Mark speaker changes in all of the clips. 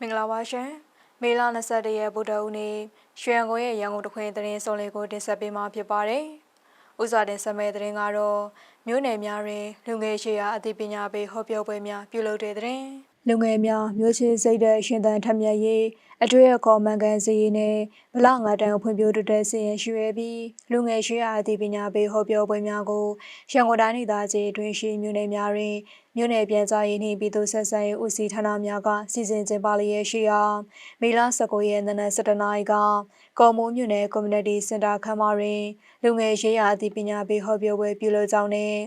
Speaker 1: မင်္ဂလာပါရှင်မေလ22ရက်ဗုဒ္ဓဦးနေ့ရွှေရန်ကုန်ရဲ့ရန်ကုန်တခွင်သတင်းစုံလေးကိုတင်ဆက်ပေးမှာဖြစ်ပါတယ်ဥစွာတင်ဆက်မဲ့သတင်းကတော့မြို့နယ်များတွင်လူငယ်ရှိရာအသိပညာပေးဟောပြောပွဲများပြုလုပ်တဲ့သတင်း လူငယ်များမြို့ချင်းစိတ်တဲ့ရှင်သန်ထက်မြက်ရေးအတွေ့အခေါ်မှန်ကန်စေရေးနဲ့ဗလငါတန်ဖွံ့ဖြိုးတိုးတက်စေရန်ရှိရပြီးလူငယ်ရှိရာအသိပညာပေးဟောပြောပွဲများကိုရန်ကုန်တိုင်းဒေသကြီးတွင်ရှိမြို့နယ်များတွင်မြို့နယ်ပြန်ကြားရေးနှင့်ပြည်သူ့ဆက်ဆံရေးဦးစီးဌာနများကစီစဉ်ကျင်းပလျက်ရှိရာမေလ19ရက်နေ့နက်7:00နာရီကကော်မိုးမြို့နယ် Community Center ခန်းမတွင်လူငယ်ရေးရာအသိပညာပေးဟောပြောပွဲပြုလုပ်ကြောင်းနှင့်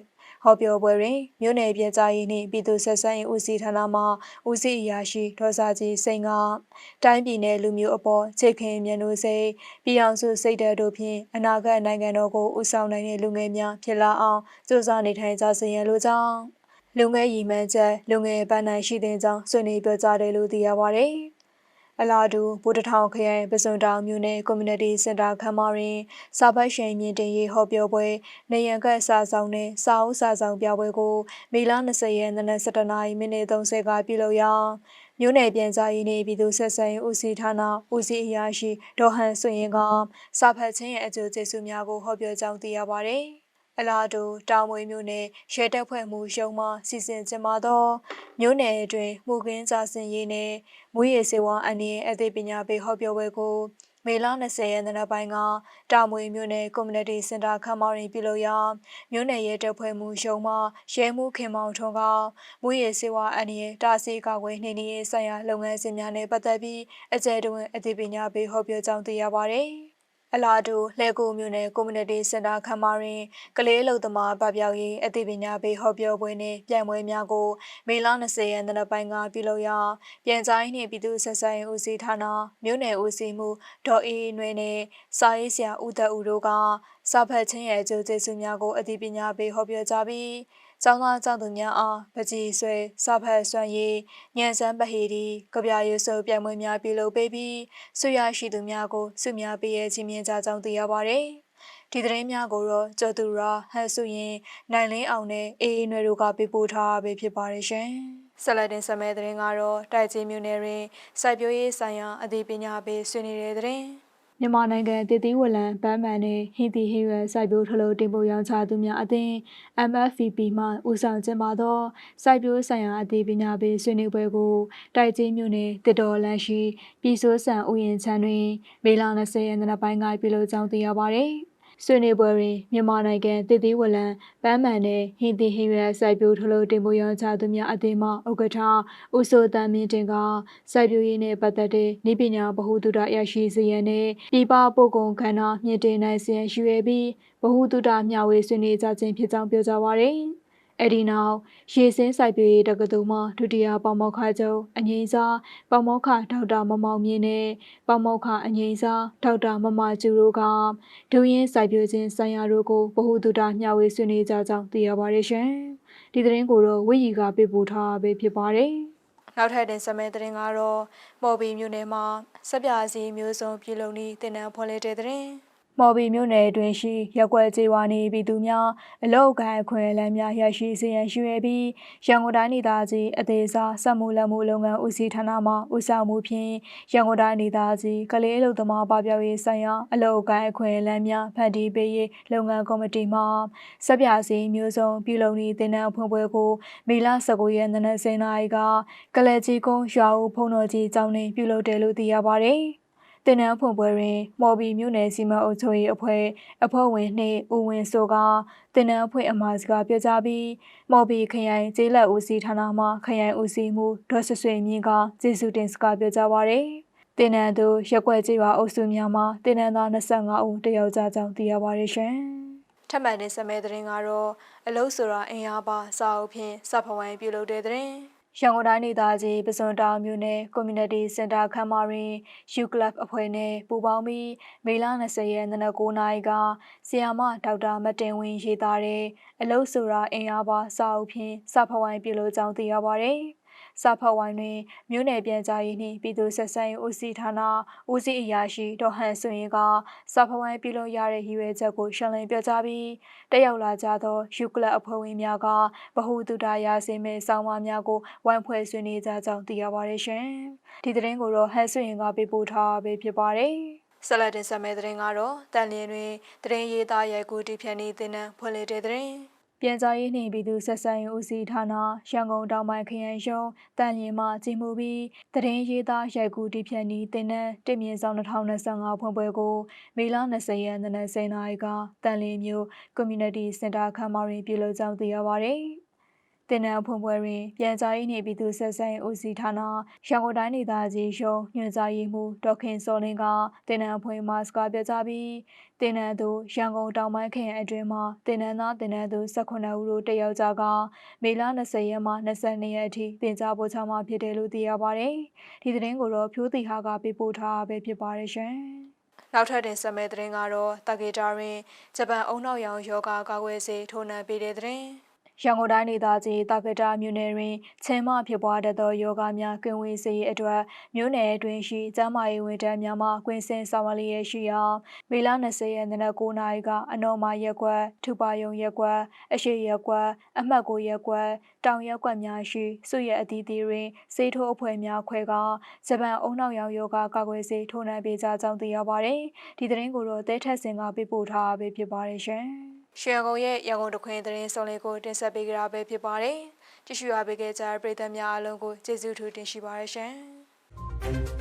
Speaker 1: ဟောပြောပွဲတွင်မြို့နယ်ပြည်ကြားရေးနှင့်ပြည်သူ့ဆက်ဆံရေးဦးစီးဌာနမှဦးစီးအရာရှိဒေါ်စာကြီးစိန်ကတိုင်းပြည်နယ်လူမျိုးအပေါ်ခြေခင်မြန်လို့စိတ်ပြည်အောင်စုစိတ်ဓာတ်တို့ဖြင့်အနာဂတ်နိုင်ငံတော်ကိုဦးဆောင်နိုင်တဲ့လူငယ်များဖြစ်လာအောင်ကြိုးစားနေထိုင်ကြစေရန်လိုကြောင်းလူငယ်ရည်မှန်းချက်လူငယ်ပန်းနိုင်ရှိတဲ့ကြောင်းဆွေးနွေးပြောကြားတယ်လို့သိရပါတယ်။ အလားတူဗိုလ်တထောင်ခရိုင်ပစုံတောင်မြို့နယ် Community Center ခမ်းမတွင်စာပတ်ရှင်မြင့်တင်ရေးဟောပြောပွဲနေရန်ကစာဆောင်နဲ့စာအုပ်စာဆောင်ပြပွဲကိုမေလ20ရက်နေ့17နာရီမိနစ်30ကပြုလုပ်ရာမြို့နယ်ပြန်ကြားရေးနှင့်ပြည်သူ့ဆက်ဆံရေးဦးစီးဌာနဦးစီးအရာရှိဒေါ်ဟန်ဆွေရင်ကစာဖတ်ခြင်းရဲ့အကျိုးကျေးဇူးများကိုဟောပြောကြောင်းသိရပါဗျ။ အလားတူတောင်မွေမြို့နယ်ရဲတပ်ဖွဲ့မှုရုံးမှစီစဉ်ကျင်းပသောမြို့နယ်အတွင်းမှုခင်းစာစင်ရေးနဲ့မွေးရစေဝါအနည်းအသိပညာပေးဟောပြောပွဲကိုမေလ20ရက်နေ့ပိုင်းကတာမွေမြို့နယ် Community Center ခမ်းမတွင်ပြုလုပ်ရာမြို့နယ်ရဲတပ်ဖွဲ့မှုရုံးမှရဲမှုခင်မောင်ထွန်းကမွေးရစေဝါအနည်းတာစီကာကွယ်နှိမ့်နေရေးဆိုင်ရာလုပ်ငန်းစဉ်များနဲ့ပတ်သက်ပြီးအကြံတွင်အသိပညာပေးဟောပြောကြောင်းသိရပါသည်။ အလားတူလှဲကူမြို့နယ် Community Center ခမ်းမတွင်ကလေးလုံသမားပပျောက်ရေးအသိပညာပေးဟောပြောပွဲနှင့်ပြိုင်ပွဲများကိုမေလ20ရက်နေ့ပိုင်းကပြုလုပ်ရာပြန်ကြားရေးနှင့်ပြည်သူ့ဆက်ဆံရေးဦးစီးဌာနမြို့နယ်ဦးစီးမှုဒေါ်အေးနွေနှင့်စာရေးဆရာဦးသက်ဦးတို့ကစာဖတ်ခြင်းရဲ့အကျိုးကျေးဇူးများကိုအသိပညာပေးဟောပြောကြပြီး ကျောင်းသားကျောင်းသူများအားပကြီးဆွဲစာဖတ်စွမ်းရည်ညံစမ်းပဟီဒီကြပြရွစုပ်ပြိုင်ပွဲများပြုလုပ်ပေးပြီးဆွေရရှိသူများကိုဆုများပေးရခြင်းမြင်ကြကြောင်းသိရပါဗျ။ဒီသတင်းများကိုတော့ကျော်သူရာဟန်ဆုရင်နိုင်လင်းအောင်နဲ့အေးအေးနွယ်တို့ကပေးပို့ထားပေးဖြစ်ပါတယ်ရှင်။ဆက်လက်တင်ဆက်မယ့်သတင်းကတော့တိုက်ကြီးမြို့နယ်တွင်စိုက်ပျိုးရေးဆိုင်ရာအသိပညာပေးဆွေးနွေးတဲ့သတင်း။ မြန်မာနိုင်ငံတည်တည်ဝလံဗန်းမန်နှင့်ဟင်းတီဟင်းရွယ်စိုက်ပျိုးထလို့တင်ပို့ရောင်းချသူများအသင်း MFVP မှဦးဆောင်ကျင်းပသောစိုက်ပျိုးဆိုင်ရာအသေးပညာပေးဆွေးနွေးပွဲကိုတိုက်ကြီးမြို့နယ်တစ်တော်လန်းရှိပြည်စိုးဆန်ဥယျာဉ်ချမ်းတွင်မေလ20ရက်နေ့ပိုင်းကပြုလုပ်ကြောင်းသိရပါသည်။ ဆွေးနွေးပွဲတွင်မြန်မာနိုင်ငံတည်တည်ဝလံပန်းမှန်နဲ့ဟင်းသီးဟင်းရွက်စိုက်ပျိုးထလို့တင်ပို့ရောင်းချသူများအသင်းမှဥက္ကဋ္ဌဦးစိုးတန်းမင်းတင်ကစိုက်ပျိုးရေးနှင့်ပတ်သက်တဲ့ဤပညာဗဟုသုတရရှိစေရန်နှင့်ပြည်ပပို့ကုန်ကဏ္ဍမြင့်တင်နိုင်စေရန်ရှိရပြီးဗဟုသုတမျှဝေဆွေးနွေးကြခြင်းဖြစ်ကြောင်းပြောကြားပါရယ်။ အဲ့ဒီနောက်ရေစင်းစိုက်ပျိုးရေးတက္ကသိုလ်မှဒုတိယပေါမောက္ခချုပ်အငိမ့်စားပေါမောက္ခဒေါက်တာမမောင်မြင့်နဲ့ပေါမောက္ခအငိမ့်စားဒေါက်တာမမကျူတို့ကဒုရင်းစိုက်ပျိုးခြင်းဆိုင်ရာတို့ကိုဗဟုသုတမျှဝေဆွေးနွေးကြကြောင်းသိရပါတယ်ရှင်။ဒီသတင်းကိုတော့ဝိရီကပေးပို့ထားပေးဖြစ်ပါတယ်။နောက်ထပ်တင်ဆက်မယ့်သတင်းကတော့မော်ဘီမြို့နယ်မှာစက်ပြစီမျိုးစုံပြည်လုံဤတင်နန်းဖွင့်လှစ်တဲ့သတင်း။ မော်ဘီမြို့နယ်တွင်ရှိရက်ွက်ကျေးဝါနေပြည်သူများအလောက်ကိုင်းခွင့်လမ်းများရရှိစေရန်ရှိရပြီးရန်ကုန်တိုင်းဒေသကြီးအသေးစားစက်မှုလက်မှုလုပ်ငန်းဦးစီးဌာနမှဦးဆောင်မှုဖြင့်ရန်ကုန်တိုင်းဒေသကြီးကလေးအလုပ်သမားပပျောက်ရေးဆိုင်ရာအလောက်ကိုင်းအခွင့်အလမ်းများဖန်တီးပေးရေးလုပ်ငန်းကော်မတီမှစက်ပြစီမျိုးစုံပြုလုပ်နေတင်နန်းဖွင့်ပွဲကိုမေလ19ရက်နေ့စနေနေ့ကကလဲကြီးကုန်းရွာဦးဖုံတော်ကြီးကျောင်းတွင်ပြုလုပ်တယ်လို့သိရပါတယ်။ တင်နန်းဖွင့်ပွဲတွင် မော်ဘီမြို့နယ်စီမံအုပ်ချုပ်ရေးအဖွဲ့အဖွဲ့ဝင်နှင့်ဦးဝင်းစိုးကတင်နန်းဖွင့်အမှာစကားပြောကြားပြီးမော်ဘီခရိုင်ကျေးလက်ဦးစီးဌာနမှခရိုင်ဦးစီးမှုဒေါ်ဆွဆွေမြင့်ကကျေးဇူးတင်စကားပြောကြားပါရယ်တင်နန်းသူရက်ွက်ကျေးရွာအုပ်စုများမှာတင်နန်းသား25ဦးတယောက်ကြကြောင်းသိရပါရရှင်ထပ်မံတင်ဆက်မဲ့တဲ့ရင်ကတော့အလုတ်ဆိုတာအင်အားပါစာအုပ်ဖြင့်စဖဝိုင်းပြုလုပ်တဲ့တဲ့ ရန်ကုန်တိုင်းဒေသကြီးပစွန်တောင်မြို့နယ် Community Center ခမ်းမတွင် U Club အဖွဲ့နဲ့ပူးပေါင်းပြီးမေလ20ရက်နေ့9နာရီကဆီယာမဒေါက်တာမတင်ဝင်းရေးသားတဲ့အလုတ်ဆိုတာအင်အားပါစာအုပ်ဖြင့်စာဖဝိုင်းပြုလုပ်ကြောင်းသိရပါဗျ။ စာဖတ်ဝိုင်းတွင်မြို့နယ်ပြန်ကြားရေးနှင့်ပြည်သူ့ဆက်ဆံရေးဦးစီးဌာနဦးစီးအရာရှိဒေါ်ဟန်ဆွေကစာဖတ်ဝိုင်းပြုလုပ်ရတဲ့ရည်ရွယ်ချက်ကိုရှင်းလင်းပြောကြားပြီးတက်ရောက်လာကြသောယူကလပ်အဖွဲ့ဝင်များကဗဟုသုတရာစင်မဲ့ဆောင်းပါးများကိုဝိုင်းဖွဲ့ဆွေးနွေးကြကြောင်းသိရပါတယ်ရှင်။ဒီသတင်းကိုတော့ဟန်ဆွေကပေးပို့ထားပေးဖြစ်ပါတယ်။ဆက်လက်တင်ဆက်မယ့်သတင်းကတော့တန်လျင်တွင်သတင်းရေးသားရိုက်ကူးတီဖြန်နေတင်နံဖွင့်လှစ်တဲ့သတင်း ပြန်ကြားရေးနှင့်ပြည်သူဆက်ဆံရေးဦးစီးဌာနရန်ကုန်တောင်ပိုင်းခရိုင်ရုံးတန်လျင်မှကြီးမှုပြီးသတင်းရေးသားရိုက်ကူးတီဖြန်နေတင်နံတင့်မြင့်ဆောင်2025ဖွင့်ပွဲကိုမေလ20ရက်နေ့နက်10:00နာရီကတန်လျင်မြို့ Community Center ခန်းမတွင်ပြုလုပ်ကြောင်းသိရပါသည်။ တင်နန်းဖွင့်ပွဲတွင် ပြန်ကြားရေးနှင့်ပြည်သူ့ဆက်ဆံရေးဦးစီးဌာနရန်ကုန်တိုင်းဒေသကြီးရုံးညွှန်ကြားရေးမှူးဒေါက်ခင်စောလင်းကတင်နန်းဖွင့်မှာစကားပြောကြားပြီးတင်နန်းသူရန်ကုန်တောင်ပိုင်းခရိုင်အတွင်းမှတင်နန်းသားတင်နန်းသူ18ဦးတို့တက်ရောက်ကြကမေလ20ရက်မှ22ရက်အထိတင်ကြားပို့ချမှာဖြစ်တယ်လို့သိရပါတယ်။ဒီသတင်းကိုတော့ဖြိုးတီဟာကပေးပို့ထားပဲဖြစ်ပါတယ်ရှင်။နောက်ထပ်တင်ဆက်မယ့်သတင်းကတော့တာဂေတာတွင်ဂျပန်အုံနောက်ရောင်ယောဂကာကွယ်ဆေးထိုးနှံပေးတဲ့သတင်း။ ရန်ကုန်တိုင်းဒေသကြီးတာကတာမြို့နယ်တွင်ချင်းမဖြစ်ပွားတတ်သောယောဂများကင်ဝေးစေရေးအတွက်မြို့နယ်အတွင်းရှိကျန်းမာရေးဝန်ထမ်းများမှကွင်းစင်ဆောင်ရွက်လျက်ရှိရာမေလ20ရက်နေ့နက်9:00နာရီကအနော်မာရက်ကွက်ထူပါယုံရက်ကွက်အရှိရက်ကွက်အမှတ်9ရက်ကွက်တောင်ရက်ကွက်များရှိစုရအသီးသီးတွင်စေထိုးအဖွဲ့များခွဲကဂျပန်အုံနောက်ရောင်ယောဂကာကွယ်ဆေးထိုးနှံပေးကြကြောင်းသိရပါတယ်ဒီသတင်းကိုတော့တဲထက်စင်ကပေးပို့ထားပေးဖြစ်ပါတယ်ရှင် ရွှေကုံရဲ့ရန်ကုန်တခွင်သတင်းစုံလေးကိုတင်ဆက်ပေးကြတာပဲဖြစ်ပါတယ်။ကြည့်ရှုအားပေးခဲ့ကြတဲ့ပရိသတ်များအားလုံးကိုကျေးဇူးထူးတင်ရှိပါတယ်ရှင်။